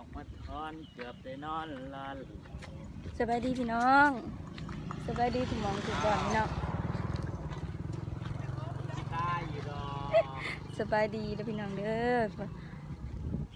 อกมาทอนเกือบได้นอนลาสบายดีพี่น้อง สบายดีทุกหมองทุกบ่อนพี่น้องตายอยู่ดอกสบายดีเด้อพี่น้องเด้อ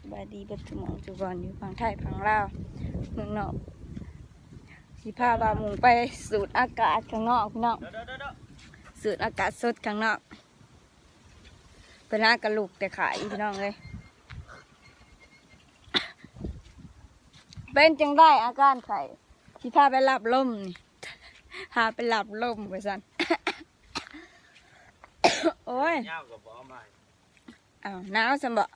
สบายดีเบิดทุกหมองทุกบ่อนอยู่ฝั่งไทยฝั่งลาวเมืองนอกสิพาบาหมุงไปสูดอากาศข้างนอกพี่น้อง เด้อเด้อเด้อเด้อสูดอากาศสดข้างนอกเป็นหน้ากระลุกแต่ขายพี่น้องเลย เป็นจังได้อาการไข่ที่พาไปหลับลมนี่พาไปหลับลมไปสันโอ้ยเงากับบ่อม่อ้าวหนาวสมบะ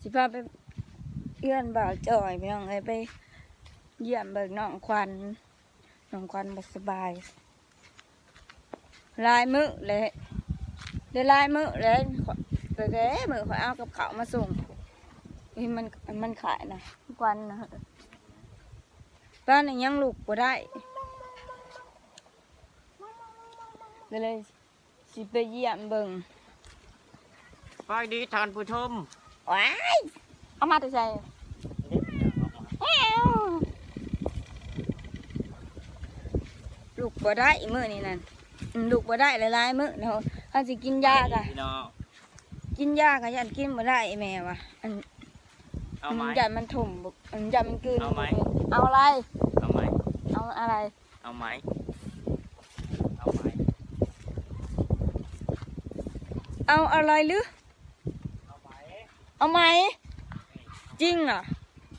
สิพาไปเอื้อนบ่าวจ่อยพี่น้องเลยไป เยี่ยมเบิกน้องควันน้องควันบ่สบายลายมือเลยเดี๋ยวลายมือเลยเดี๋ยวเดี๋มือขอเอากับเขามาส่ง นี่มันมันขายนะทุกวันนะบ้านนี้ยังลูกบ่ได้เดี๋ยวเลยสิไปเยี่ยมเบิ่งไปดีท่านผู้ชมว้ายเอามาแต่ใจแอ้วลูกบ่ได้มือนี่นั่นอืมลูกบ่ได้หลายๆมือเนาะถ้าสิกินยากะพี่น้องกินยากะยันกินบ่ได้แม่วะอัน เอาไหมยันมันถุ่มบ่อันยันมันกลืนเอาไหม เอาอะไร เอาไหมเอาอะไร เอาไหมเอาไหมเอาอะไรหรือ เอาไหมเอาไหม จริงเหรอ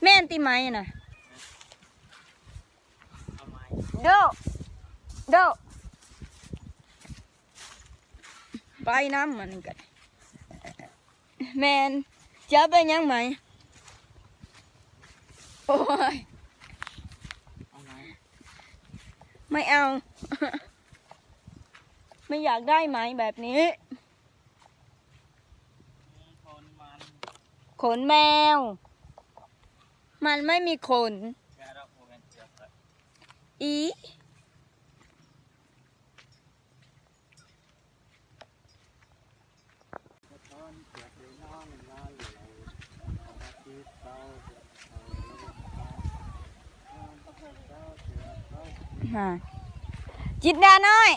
แม่นตีไหมน่ะ เอาไหมโดโดไปน้ำมันกัน แมนจะไปยังไหมโอ้ยเอาไหมไม่เอา ไม่อยากได้ไหมแบบนี้มีคนมันขนแมว มันไม่มีขน แค่เราโมเมนเกือบเลยอี มาทอนเกือบได้นอนลาอาทิตย์เช้าเฮะ จิตดาน้อย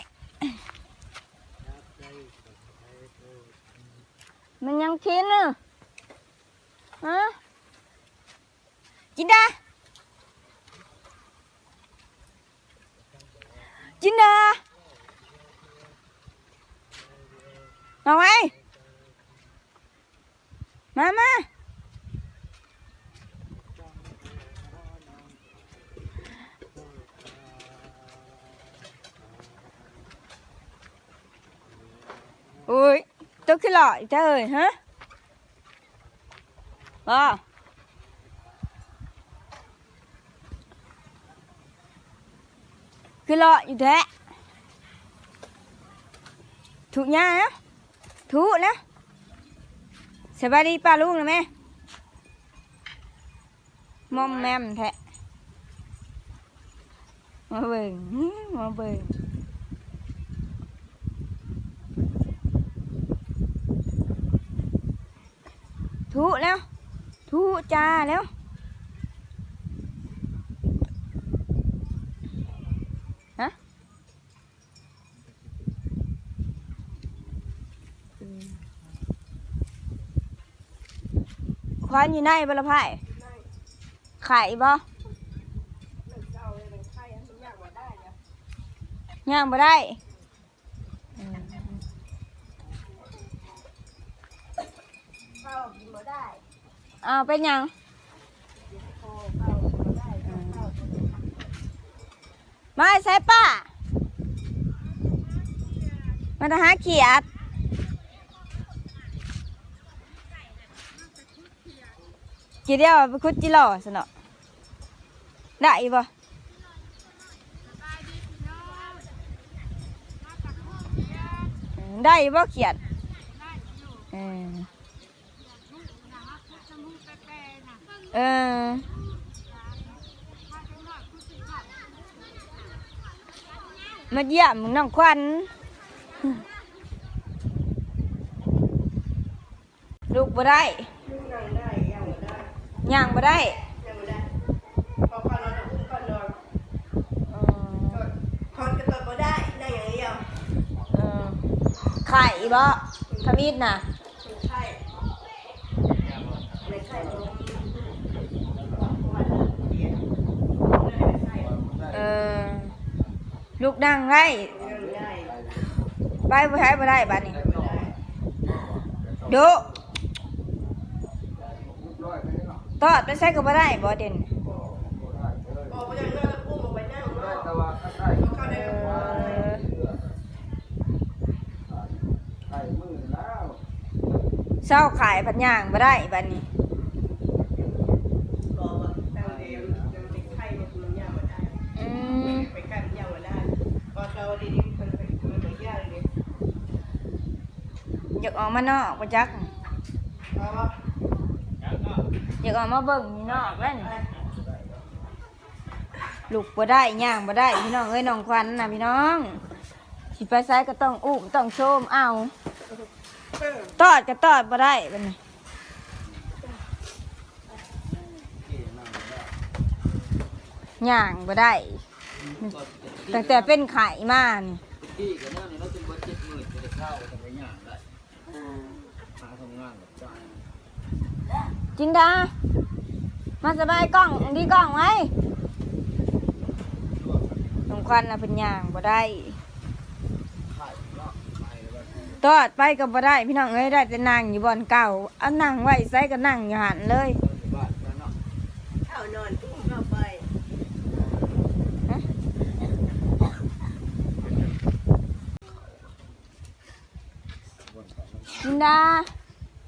มันยังคิดน่ะฮะจินดา จินดามาไว้มามาอุ้ ยตัวขึ้นหล่ออีกเธอเอ้ยฮะว้าขึ้นหล่ออยู่แท้ถูกย่านะถูกนะสบายดีป้าลุงนะแม่มอมแมมแท้มาเบิ่งมาเบิ่งทุแล้วทุจ้าแล้วฮะควานอยู่ในบละพายไข่บ่ย่างบ่ได้อืม ได้อ้าวเป็นหยังมาใส่ป้ามาหาเขียดกี่เดียวไปคุดจิหล่อสนอได้อีบ่อืมได้อีบ่เขียดเออ เออ มาเยี่ยมน้องควัน ลูกบ่ได้ลูกนั่งได้ย่างได้ย่างบ่ได้ย่างได้พอก่อนนอนอุ้มก่อนนอนเออถอนกระตุกก็ได้นั่งอย่างเดียวเออไข่บ่ทมิดน่ะ คนไข้ในไข้ลมวันเดียวไข้ เออ ลูกนั่งได้นั่งได้ไปบ่ใช้บ่ได้บัดนี้ไม่ได้โดตอดไปใช้ก็บ่ได้บ่เด่นออกไปจากนั่งแล้วอุ้มอไปนั่งเนาะแต่ว่าก็ได้าได้เอล้วอไข่มือแล้วเช้าขายผัดย่างบ่ได้บัดนี้ อกออกมานอกบ่จักเพราะว่าอยากออกมาเบิ่งนี่นอกแล้วนี่ลูกบ่ได้ย่างบ่ได้พี่น้องเอ้ยน้องควันนะพี่น้องสิไปไสก็ต้องอุ้มต้องโชมเอาตอดก็ตอดบ่ได้บัดนี้ย่างบ่ได้ตั้งแต่เป็นไข่มานี่ จินดา มาสบายกล้องดีกล้องไว้สงควันน่ะเป็นย่างบ่ได้ตอดไปก็บ่ได้ พี่น้องเอ้ยได้แต่นั่งอยู่บอนเก่าเอานั่งไว้ใส่ก็นั่งอยู่หันเลย ก็อยู่บ้านแล้วเนาะ เข้านอนอุ้มเข้าไป จิน ดา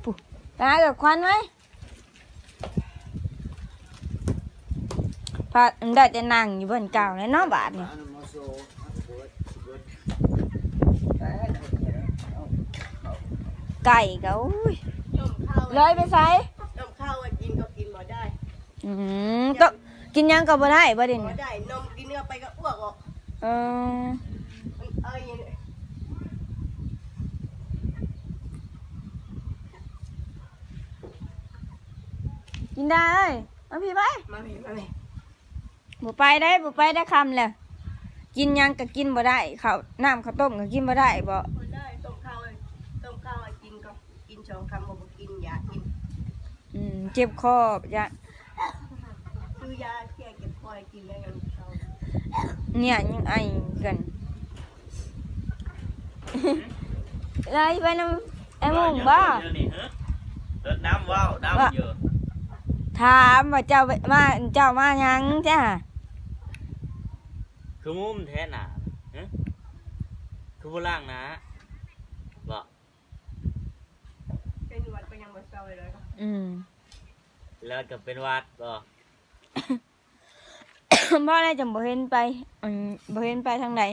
ปุ๊บไปหากับควันไว้พาได้แต่นั่งอยู่บ่อนเก่าเลยเนาะบาดนี่อันนั้นมาโซ่อันนั้นเบิดเบิดแต่ให้คนเดียวเอาไก่ก็อุ้ยต้มข้าวเลยไปใส่ต้มข้าวอะกินก็กินบ่ได้อืมต้องกินหยังก็บ่ได้บ่เด่นบ่ได้นมกินเข้าไปก็อ้วกออกเออ มันเอ้ยอย่างนี้ กินได้เอ้ยมาพี่ไปมาเลยมาเลยบ่ไปได้บ่ไปได้คำแล้วกินหยังก็กินบ่ได้ข้าวน้ำข้าวต้มก็กินบ่ได้บ่บ่ได้ต้มข้าวอะต้มข้าวอะกินก็กินสองคำบ่บ่กินยากินอืมเจ็บคอจะซื้อยาแก้เก็บคอยกินแล้วยังเขาเนี่ยยังไอกันไรไปน้ำไอ้หมุงบ่เดี๋ยวนี้ฮะรดน้ำว่าวน้ำเยอะ ถามว่าเจ้าไปมาเจ้ามาหยังจ้าคือมุมแท้หนาฮะคือผู้ล่างนะบอกเป็นหวัดก็ยังบ่เศร้าเลยเลยครับอืมแล้วก็เป็นวัดบอกบ่ได้จังบ่เห็นไปอืมบ่เห็นไปทางใด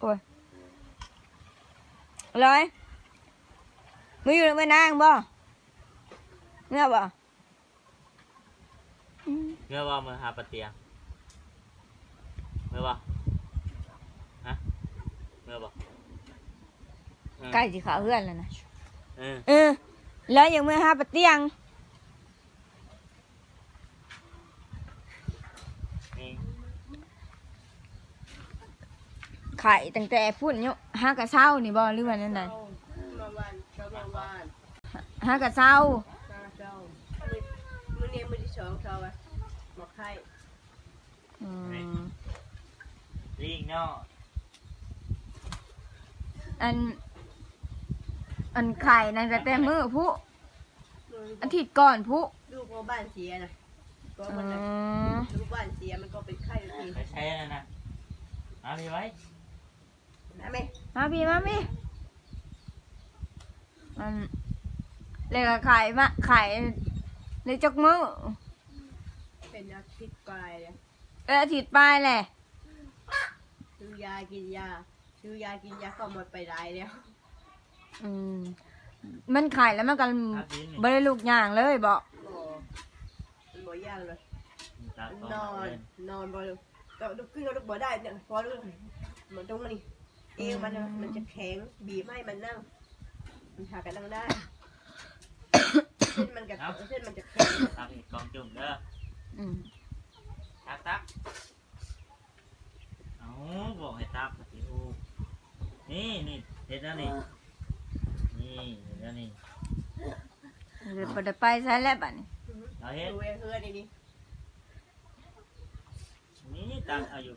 โอ้ยร้อยมึงอยู่ในนางบ่ เมื่อบ่อืมเมื่อว่ามือหาปะเตียงเมื่อว่าฮะเมื่อบอกเออใกล้สิเข้าเฮือนแล้วนะเออเออแล้วยังเมื่อหาปะเตียงนี่ไข่ตั้งแต่พุ่นอยู่หากะเช้านี่บ่หรือว่านั่นใดเอามาวันเช้ามาวันหากะเช้าเช้าเช้ามื้อนี้มื้อที่สองเช้าอะหมอไข้ อืมลิงเนาะอัน อันไข่นั่นก็แต่มือผู้อาทิตย์ก่อนผู้ลูกพ่อบ้านเสียนะก็อืมันน่ะมลูกบ้านเสียมันก็เป็นไข้ทุกทีไปใช้แล้วนะเอาพี่ไว้นะแม่มาพี่มาพี่อันเลยก็ไข่มาไข่เลยจักมือเป็นอาทิตย์ปลายเลย เอออาทิตย์ปลายแหละซื้อยากินยาซื้อยากินยาก็หมดไปหลายแล้วอืมมันไข่แล้วมันก็อาบินนี่บ่ได้ลูกย่างเลยบอกโอ้มันบ่ยากเลยตามนต่ออนนอนบ่เลยก็ลุกขึ้นก็ลุกบ่ได้เนี่ยพอลุกมันตรงนี้เอวมันน่ะมันจะแข็งบีบให้มันนั่ง มันหากันนั่งได้ เส้นมันกับเส้นมันจะแข็งตักอีกกองจุ่มเด้ออืม ตักตักเอาบอกให้ตักมาสิโอ้นี่นี่เห็นแล้วนี่นี่เห็นแล้วนี่เดี๋ยวบ่ได้ไปใช้แล้วบัดนี้เราเห็นดูเฮือนี่นี่นี่ตักเอาอยู่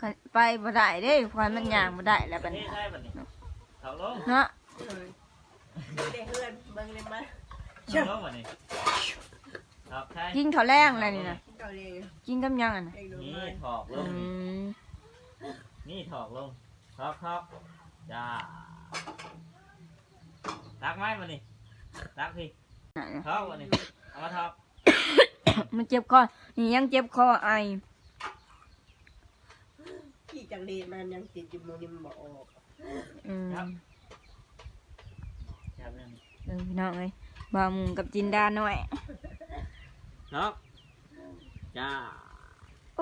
ก็ไปบ่ได้เด้ควายมันย่างบ่ได้แล้วบัดนี่นี้ได้ปะนี่เขาลงเนาะดูได้เฮือนเบิ่งเลยมาเขาลงปะนี่ ตอกใช่กินข้าวแรงแล้วนี่นะเก่าเลยกินกับหยังอะนะเด็กดูนี่เลยถอกลอืงนี่มนี่ถอกลงถอกถอกจ้าตักไม้ปะนี่ตักพี่นั่นน่ะถอกปะนี่เอามาถอกมันเจ็บคอนี่ยังเจ็บคอไอขี่จังเลมันยังติดอยู่มือนี่มันบอกออกอืมจับเรื่องนี้เออพี่น้องเอ้ยบ่าวหมุงกับจินดาหน่อย ถอกจ้า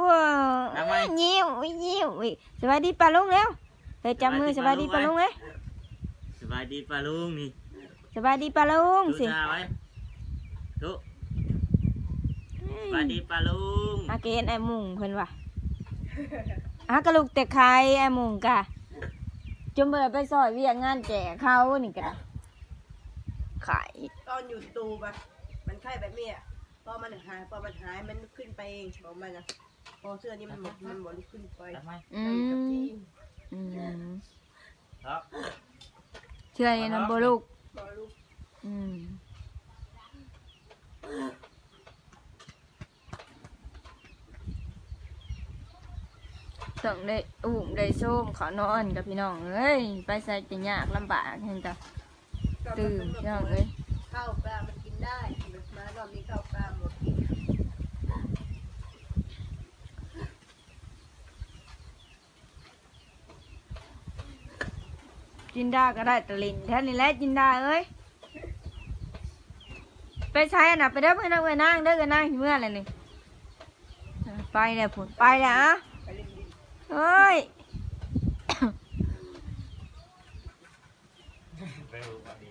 ว้าทำไมวยิ้วยิ้วอุ๊ยสวัสดีป้าลุงแล้วเฮ้ยจับมือสสวัวัสสดีดีป้าป้าลุลุงงเอ้ยสบายดีป้าลุงนี่สวัสดีป้าลุงดูสิตาไว้ทุสบายดีป้าลุงอาเกนไอ้หมุงเพิ่นว่ะ อากระลูกแต่ใครไอ้หมุงกะจมเบอไปซอยเวียกงานแก่เขานี่กะขายตอนอยู่ตูปะมันไข้แบบนี้อะ พอมันหายพอมันหายมันขึ้นไปเองบอกมันนะพอเสื้อนี่มันหมดมันบอกขึ้นไปทำไมอืไปกับมที่อืมถอกเชื่อนี่นะบ่ลูกบอกลูกอืมต้องได้อุ้มได้ส้มขอนอนกับพี่น้องเอ้ย ไปใส่จะยากลำบากเห็นจ้ะตื่นพี่น้องเอ้ยข้าวปลามันกินได้ มารอบนี้ข้าวปลาหมดกินจินดาก็ได้ตะลินแท้นี่แหละจินดาเอ้ยไปใช้น่ะไปเด้อเพื่อนเอาเอ้ยนางเด้อเอ้ยนางเมื่อไรนี่ไปแล้วผุนไปแล้วอะไปเล่นดินเอ้ยไปดูก่อนดี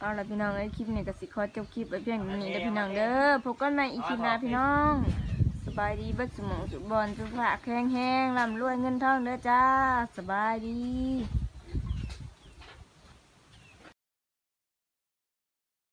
เอาละพี่น้องเอ้ยคลิปนี้ก็สิขอจบคลิปไปเพียงเท่านี้เด้อพี่น้องเด้อพบกันใหม่อีกคลิปหน้าพี่น้อง สบายดีเบัดสมองสุขบอลสุขภาพแข็งแรงร่ำรวยเงินทองเด้อจ้า สบายดี